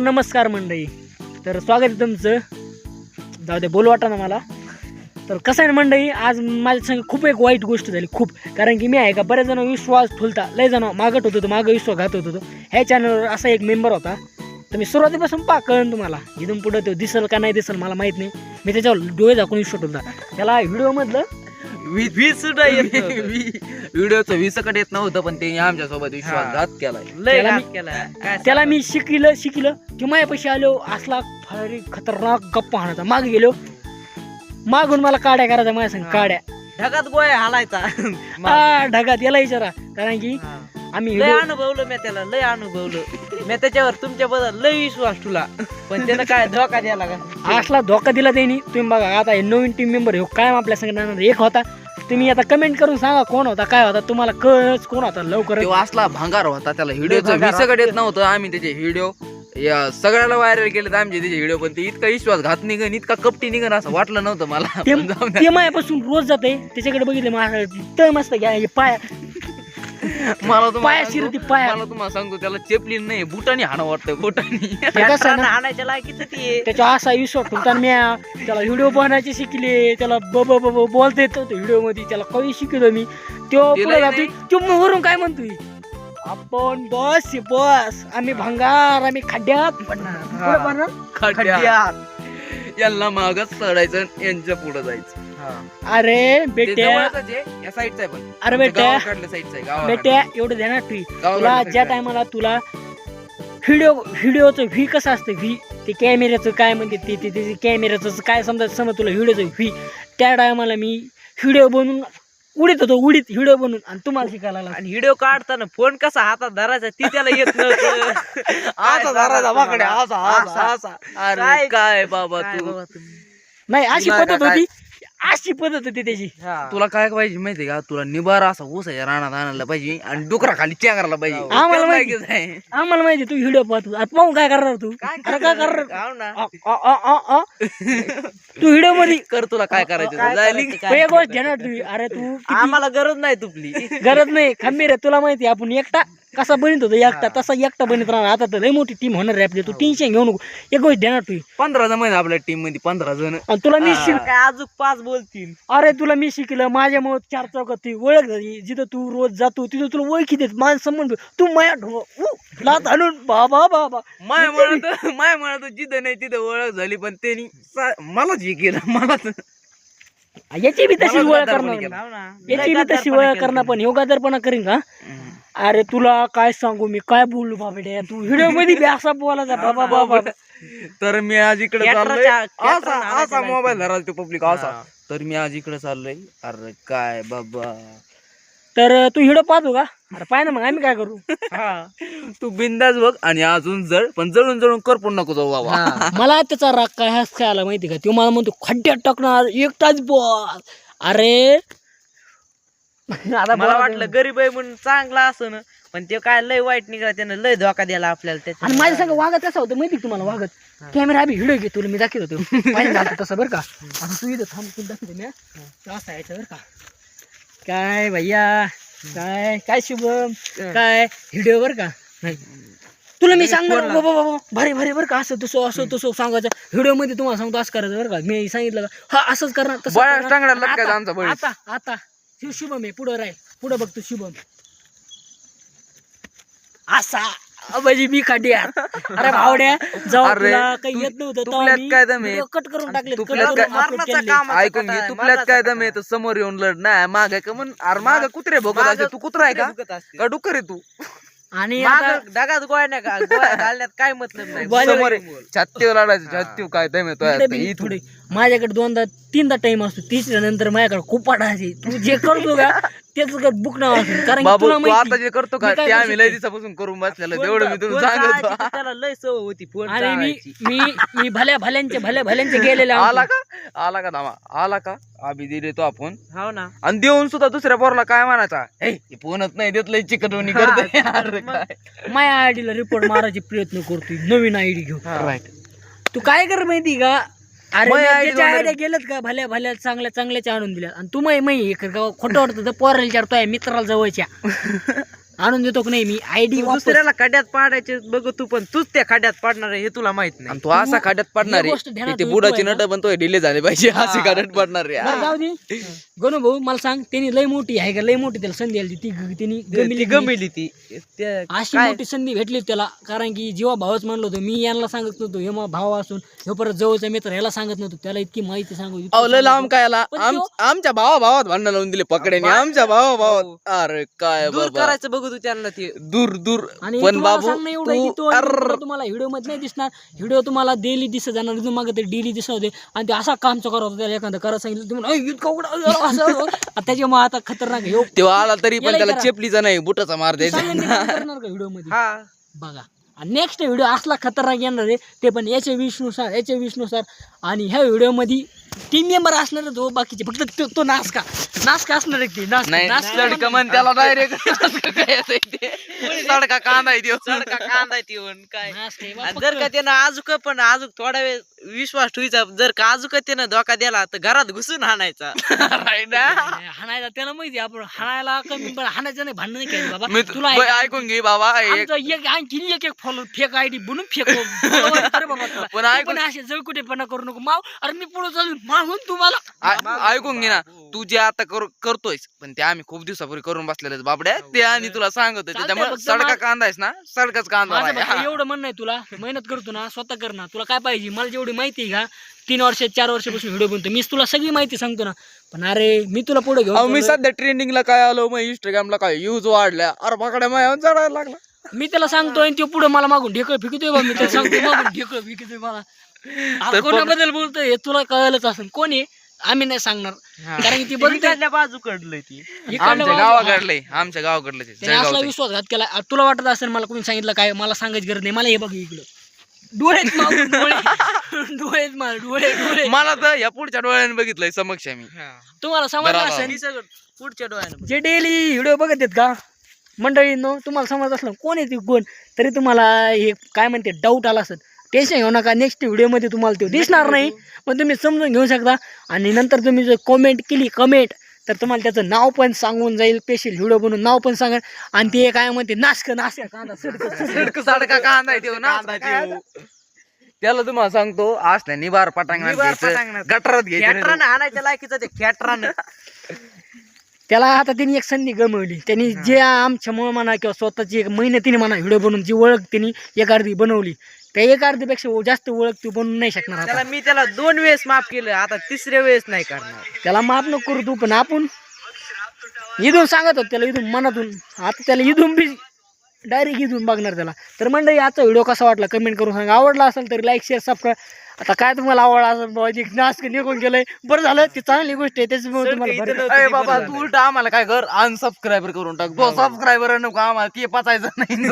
नमस्कार मंडळी. तर स्वागत आहे तुमचं. जाऊ दे बोलू वाटा ना मला. तर कसं आहे ना मंडळी आज माझ्या संग खूप एक वाईट गोष्ट झाली खूप. कारण की मी आहे का बरेच जण विश्वास ठुलता लय जण मागत होतो मागं विश्वास घात होतो ह्या चॅनलवर असा एक मेंबर होता. तर मी सुरुवातीपासून पा कळन तुम्हाला. इथून पुढं तो दिसल का नाही दिसल मला माहीत नाही. मी त्याच्यावर डोळे झाकून विश्वास ठेवला त्याला व्हिडिओमधलं वीस सुद्धा येत व्हिडिओचं वीसकडे येत नव्हतं पण ते आमच्यासोबत विश्वासघात केलाय. लय त्याला घात मी- केलाय. काय त्याला मी शिकलं शिकलं की माझ्यापाशी आलो असला भारी खतरनाक गप्पा हाणायचा. मागे गेलो. मागून मला काड्या करायचा माझ्या संग हा. काड्या. सांगू? ढगात गोळ्या हालायचा. आ, ढगात. याला विचारा. कारण की हा. आम्ही लय video- अनुभवलं मी त्याला लय अनुभवलं. मी त्याच्यावर तुमच्या बद्दल लय विश्वास ठुला पण त्यानं काय धोका द्यायला का असला धोका दिला त्यांनी. तुम्ही बघा आता हे नवीन टीम मेंबर हो काय आपल्या संघटना एक होता. तुम्ही आता कमेंट करून सांगा कोण होता काय होता. तुम्हाला कळच कोण होता लवकर तो असला भंगार होता त्याला व्हिडिओचं भंगार वीसकडे येत नव्हतं. आम्ही त्याचे व्हिडिओ या सगळ्याला व्हायरल केले तर आमचे त्याचे व्हिडिओ पण ते इतका विश्वासघात निघन इतका कपटी निघन असं वाटलं नव्हतं मला. ते पण जाऊ द्या. ते माझ्यापासून रोज जाते त्याच्याकडे बघितले तळ मस्त घ्या हे पाय मला तुम्हाला पाया शिरती पाया. मला तुम्हाला सांगतो त्याला चेपली नाही बुटानी हाणं वाटतं बुटानी. ते आणायच्या लायकीच ती. त्याच्या असा विश्वास ठेवताना मी त्याला व्हिडिओ बनवायचे शिकले त्याला ब ब ब ब बोलता येत होतं व्हिडिओमध्ये त्याला कवी शिकलो मी. तो पुढे. तो वरून काय म्हणतोय? आपण बस बस. आम्ही भंगार आम्ही खड्ड्यात पडणार? खड्ड्यात. यांना मागच चढायचं यांच्या पुढे जायचं. अरे बेट्या. जवळच आहे, या साईडचं आहे पण. अरे बेट्या. साईडचं आहे. बेट्या एवढं ध्यानात ठेवी गावाकडल्या तुला ज्या. टायमाला तुला व्हिडिओ व्हिडिओचं व्ही कसं असतं व्ही ते कॅमेऱ्याचं काय म्हणते ते ते ते कॅमेऱ्याचं काय समजा समजा तुला व्हिडिओचं व्ही त्या टायमाला मी व्हिडिओ बनवून उडीत होतो उडीत व्हिडिओ बनवून. आणि तुम्हाला शिकायला लागला. आणि व्हिडिओ काढताना फोन कसा हातात धरायचा ती त्याला येत नव्हतं. असा धरायचा बाकडे, असा, असा, असा. अरे काय- काय बाबा काय तू. बाबा तुम्ही? नाही अशी पद्धत का, काय? होती? अशी पद्धत होती त्याची. हा. तुला काय पाहिजे माहितीये का? तुला निबार असा ऊसाच्या रानात आणायला पाहिजे आणि डुकरा खाली चेंगरायला पाहिजे. हो. आम्हाला माहिती. आम्हाला माहिती तू व्हिडिओ पाहतो. आता पाहून काय करणार तू? काय अरे काय करणार? हो. तू व्हिडिओमध्ये कर तुला काय करायचं एक गोष्ट अरे तू आम्हाला गरज नाही तुपली. गरज नाही. खंबीर आहे तुला माहिती आहे, आपण एकटा कसा बनत होतो? एकटा तसा एकटा बनत राहणार. आता तर लय मोठी टीम होणार आहे आपली. तू टेन्शन घेऊ नको. एक गोष्ट ध्यानात ठेवी पंधरा जण आहेत आपल्या टीममध्ये पंधरा जण. आणि तुला मी शिक काय अजून पाच बोलतील. अरे तुला मी शिकलं. माझ्यामुळे चार चौकात ती ओळख झाली. जिथं तू रोज जातो तिथं तुला ओळखी देत. माझं संबंध तू माया ढो उ, लाथ हाणून बाबा बाबा. माय म्हणत माय म्हणत जिथं नाही तिथं ओळख झाली पण त्यांनी मलाच हे केलं. मला याची बी तशी ओळख करणार. याची बी तशी ओळख करणार पण योगादरपणा करीन का? अरे तुला काय सांगू मी काय बोलू बाबड्या? तू व्हिडिओमध्ये बी असा बोलायचा बाबा बाबा. तर मी आज इकडे चाललोय. असा असा मोबाईल धराल तो पब्लिक असा. तर मी आज इकडे चाललोय. अरे काय बाबा. तर तू व्हिडिओ पाहतो का? अरे पाय ना मग आम्ही काय करू. तू बिंदास बघ आणि अजून जळ पण जळून जळून करपून नको जाऊ बाबा. मला त्याचा राग काय हस काय आला माहिती का? तो मला म्हणतो खड्ड्यात टाकणार एकटाच बॉस. अरे आता मला वाटलं गरीब आहे म्हणून चांगला असं पण ते काय लय वाईट निघाला त्यानं लय धोका दिला आपल्याला त्याच्या आणि माझ्या संग वागत कसं होतं माहिती का तुम्हाला वागत? कॅमेरा आम्ही व्हिडिओ घेतो मी दाखवत होतो. पाहिजे झालं तसं बरं का? आता तू इथं थांब दाखवतो मी हा. असा यायचं बरं का? काय भैया? काय? काय शुभम? काय? व्हिडिओ बरं का? नाही. तुला मी सांगणार बाबा बाबा भारी भारी बरं का? असं तसं असं तसं सांगायचं. व्हिडिओमध्ये तुम्हाला सांगतो असं करायचं बरं का? मी सांगितलं का? हा असंच करणार तसं आता-. आता. शिव शुभम आहे पुढं राय पुढं बघतो शुभम. असा म्हणजे मी खड्ड्यात अरे भावड्या जाऊ अरे, तुला काही तू- येत नव्हतं तुपल्यात काय दम आहे? कट करून टाकले तुपल्यात काय- काम ऐकून घे काम दम आहे? तर समोर येऊन लढ नाही मागे का म्हण अरे मागे कुत्रे भोगत मागं असते तू कुत्रा आहे का? भुकत. का डुकर आहे तू? आणि आता मागं ढगात गोळ्या नाही का? गोळ्या घालण्यात काय मतलब नाही. छातीवर लढायचं छातीव काय दम इकडे बी येतो थोडे माझ्याकडे दोनदा तीनदा टाइम असतो तिसऱ्या नंतर माझ्याकडे खूप आहे तू जे करतो का त्याच बुक नाव असेल कारण की बाबू तुला तू आता माहिती जे करतो का मी काय ते करू आम्ही लय? दिवसापासून करून बसलेलं तेवढं मी तुला सांगतो. त्याला लय सवय होती फोन आणि मी चाळायची. मी मी भल्या भल्यांचे भल्या भल्यांचे गेलेले आला. का? आला का धामा आला का? आम्ही दिले तो आपण. हो ना. आणि देऊन सुद्धा दुसऱ्या पोरला काय म्हणायचा? हे हे फोनच नाही देत लय चिकटवणी करते अरे काय? माझ्या आयडीला रिपोर्ट मारायचे प्रयत्न करतोय नवीन आयडी घेऊ राईट तू काय कर माहिती का? अरे गेलत का? भल्या भल्या चांगल्या चांगल्याच्या आणून दिल्या. आणि तू मै मै खोटं वाटतं पोराला विचारतोय मित्राला जवळच्या. आणून देतो की नाही? मी आयडी दुसऱ्याला खड्यात पाडायचे बघ तू पण तूच त्या खड्यात पाडणार आहे हे तुला माहीत नाही. आणि तू असा खाड्यात पडणार गोष्ट आहे ध्यानात ते बुडाची आहे नट पण तो डिले झाले पाहिजे. असे खाड्यात पडणार रे बरं जाऊ दे. गणू भाऊ मला सांग त्यांनी लय मोठी आहे का? लय मोठी त्याला संधी आली ती त्यांनी गमिली ती गमिली ती. त्या- अशी काय? मोठी संधी भेटली त्याला. कारण की जेव्हा भावच म्हणलो होतो. मी यांना सांगत नव्हतो. हे मग भाव असून हे परत जवळचा मित्र याला सांगत नव्हतो. त्याला इतकी माहिती सांगू इतकी अहो लय लांब. काय आला पण आम- तो- आमच्या भावा भावात भांडण लावून दिले पकड्याने. आमच्या भावा भावात अरे काय दूर बाबा. करायचं बघू. तू त्यांना ते. दूर दूर. आणि पण तुम्हाला बाबू सांगणं एवढं आहे की तू तो अर्र तुम्हाला व्हिडिओमध्ये नाही दिसणार. व्हिडिओ तुम्हाला डेली दिसत जाणार. मागे ते डेली दिसत होते. आणि ते असा काम करत होता त्याला एखादं करत सांगितलं. तुम्ही "अय, इतका उघडा अय, असं आता त्याच्यामुळे आता खतरनाक आहे. आला तरी पण याला त्याला करा. चेपलीचा नाही बुटाचा मार द्यायचा सांगेन ते काम करणार का व्हिडिओमध्ये? हा. बघा. नेक्स्ट व्हिडिओ असला खतरनाक येणार आहे ते पण याच्या विषनुसार याच्या विषनुसार आणि ह्या व्हिडिओमध्ये टीम मेंबर असणार तो बाकीचे. फक्त तो- तो नासका. नासका असणार आहे ते नासका नाही नासका सडका म्हण त्याला डायरेक्ट सडका कांदा आहे त्यो. कांदा येऊन काय? नासका आहे आणि बा, जर का त्यानं आजूक पण आजूक थोडा वेळ विश्वास ठेवायचा जर का आजूक त्यानं धोका दिला तर घरात घुसून ना? नाही, हाणायला त्याला माहिती आहे, आपण हाणायला कमी पण हाणायचं नाही भांडण नाही करायचं बाबा. मी तुला बरं, ऐकून घे बाबा एक आमचं एक आणखी एक एक फॉलो फेक आयडी बनून फेक. अरे बाबा तुला. पण तू ऐकून- पण असे जळकुटेपणा करू नको. माव अरे मी पुढे चालून मागून तुम्हाला आ- ऐकून घे ना. तू जे आता कर- करतोयस पण ते आम्ही खूप दिवसापूर्वी करून बसलेले बाबड्या. ते आणि तुला सांगतो चालतंय, त्याच्यामुळे फक्त सडका मा- कांदा आहेस ना? सडकाच कांदा माझं आहे. फक्त एवढं म्हणणं आहे तुला. मेहनत करतो ना स्वतः कर ना. तुला काय पाहिजे? मला जेवढी माहिती आहे का तीन वर्ष चार वर्षापासून व्हिडिओ बनतो. मी तुला सगळी माहिती सांगतो ना. पण अरे मी तुला पुढे घेऊन अहो, मी चाललोय. सध्या ट्रेंडिंगला काय आलो? मग इंस्टाग्रामला काय यूज वाढल्या? अरे पकड्या माझ्या चढायला लागला. मी त्याला सांगतोय आणि तो पुढे मला मागून ढेकळ फिकतोय बा. मी त्याला सांगतोय मागून ढेकळ फिकतोय मला. आता कोणाबद्दल बोलतोय हे तुला कळलंच असेल. कोण आम्ही नाही सांगणार. कारण की ती बघ इकडल्या बाजू कडलंय ती. आमच्या गावाकडले आमच्या गावाकडले ते, त्याने असला जळगावचं. विश्वासघात केला. आ, तुला वाटत असेल मला कोणी सांगितलं काय? मला सांगायची गरज नाही. मला हे बघ इकडं. डोळेत मागून डोळे डोळेत मार डोळे डोळे मला तर या पुढच्या डोळ्याने बघितलंय समक्ष मी. तुम्हाला समजलं बरोबर. असेल सगळं पुढच्या डोळ्यानं जे डेली व्हिडिओ बघत आहेत का? मंडळींनो तुम्हाला समज असलं कोण आहे ती? कोण? तरी तुम्हाला हे काय म्हणते? डाऊट आला असेल. टेन्शन घेऊ नका. नेक्स्ट व्हिडिओमध्ये तुम्हाला ते दिसणार नाही. पण तुम्ही समजून घेऊ शकता. आणि नंतर तुम्ही जर कमेंट केली कमेंट तर तुम्हाला त्याचं नाव पण सांगून जाईल. स्पेशल व्हिडिओ बनवून नाव पण सांगेल. आणि ते काय म्हणते नाशक नाशक कांदा सडक कांदा ना त्याला तुम्हाला सांगतो निबार पटांगणात निबार घ्यायचं, पटांगणात. गटारात घ्यायचं आणायच्या लायकीचं ते खेटरानं. त्याला आता त्यांनी एक संधी गमवली. त्यांनी जे आमच्यामुळे म्हणा किंवा स्वतःची एक मेहनतीने म्हणा व्हिडिओ बनवून जी ओळख त्यांनी एक अर्धी बनवली. त्या एक अर्धीपेक्षा जास्त ओळख ती बनवू नाही शकणार आता. त्याला मी त्याला दोन वेळेस माफ केलं आता तिसऱ्या वेळेस नाही करणार. त्याला माफ नको करू तू पण आपण इथून सांगत होत त्याला इथून मनातून. आता त्याला इथून बी डायरेक्ट इथून बघणार त्याला. तर मंडळी आजचा व्हिडिओ कसा वाटला? कमेंट करून सांगा. आवडला असेल तर लाईक शेअर सबस्क्राईब आता काय तुम्हाला बाबा? जे नाच निघून गेलंय बरं झालं ती चांगली गोष्ट आहे त्याच्यामुळे तुम्हाला बाबा तू. उलट आम्हाला काय कर? अनसबस्क्राईबर करून टाक तो सबस्क्रायबर नको आम्हाला ते पचायचं नाही.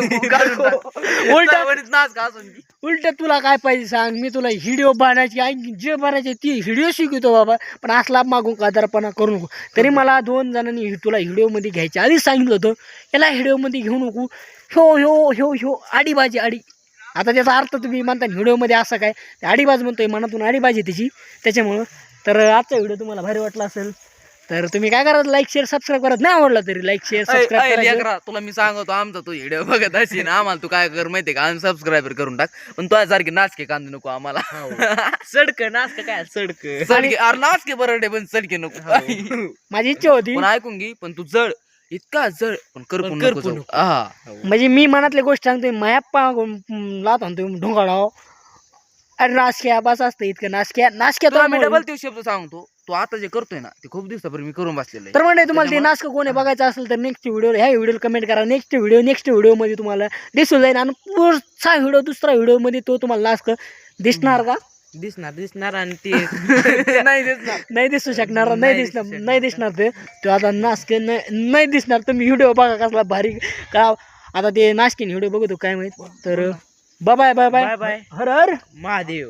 उलट- वरीच नाच का असून. उलट तुला काय पाहिजे सांग? मी तुला व्हिडिओ बनवायची आणखी जे बनायचे ती व्हिडिओ शिकवतो बाबा पण असला मागून कादारपणा करू नको. तरी मला दोन जणांनी तुला व्हिडिओमध्ये घ्यायचे आधीच सांगितलं होतं याला व्हिडिओमध्ये घेऊ नको. ह्यो ह्यो ह्यो ह्यो आडीबाजी आडी आता त्याचा अर्थ तुम्ही म्हणता व्हिडिओमध्ये असं काय? ते आडीबाज म्हणतोय मनातून आडीबाजी त्याची. त्याच्यामुळं तर आजचा व्हिडिओ तुम्हाला भारी वाटला असेल तर तुम्ही काय करा लाईक शेअर सबस्क्राईब करत नाही आवडला तरी लाईक शेअर सबस्क्राईब करायचं. तुला मी सांगतो आमचा तू व्हिडिओ बघत असेल ना आम्हाला तू काय कर माहितीये का? अनसबस्क्राईबर करून टाक. पण तुझ्या सारखी नाचके कांदे नको आम्हाला. सडक नाच का काय? सडक. सडके अरे नाचके बरडे पण सडके नको. माझी इच्छा होती. पण ऐकून घे पण तू जळ. इतका जळ पण करपून पण नको करपून जाऊ. हा. म्हणजे मी मनातली गोष्ट सांगतोय मायाप्पा लात आणतोय ढोंगाडाव अरे नाशक्या बस असतं इतकं. नाशक्या नाशक्या तुला मी डबल ते शब्द सांगतो. तू आता जे करतोय ना ते खूप दिवसापूर्वी मी करून बसलेलं आहे. तर म्हणजे तुम्हाला ते त्याच्यामुळं- नाशक कोण आहे बघायचं असेल तर नेक्स्ट व्हिडिओ ह्या व्हिडिओ कमेंट करा. नेक्स्ट व्हिडिओ नेक्स्ट व्हिडिओमध्ये तुम्हाला दिसून जाईल. आणि पुढचा व्हिडिओ दुसरा व्हिडिओमध्ये तो तुम्हाला नाशक दिसणार का? दिसणार दिसणार आणि ते ते नाही ना नाही दिसू शकणार नाही नाही दिसणार दिसू नाही दिसणार ते. तो आता नाशक नाही नाही दिसणार. तुम्ही व्हिडिओ बघा कसला भारी का आता ते नाशकीन व्हिडिओ बघतो काय माहीत. तर bye bye bye Bye bye. Har Har Mahadev.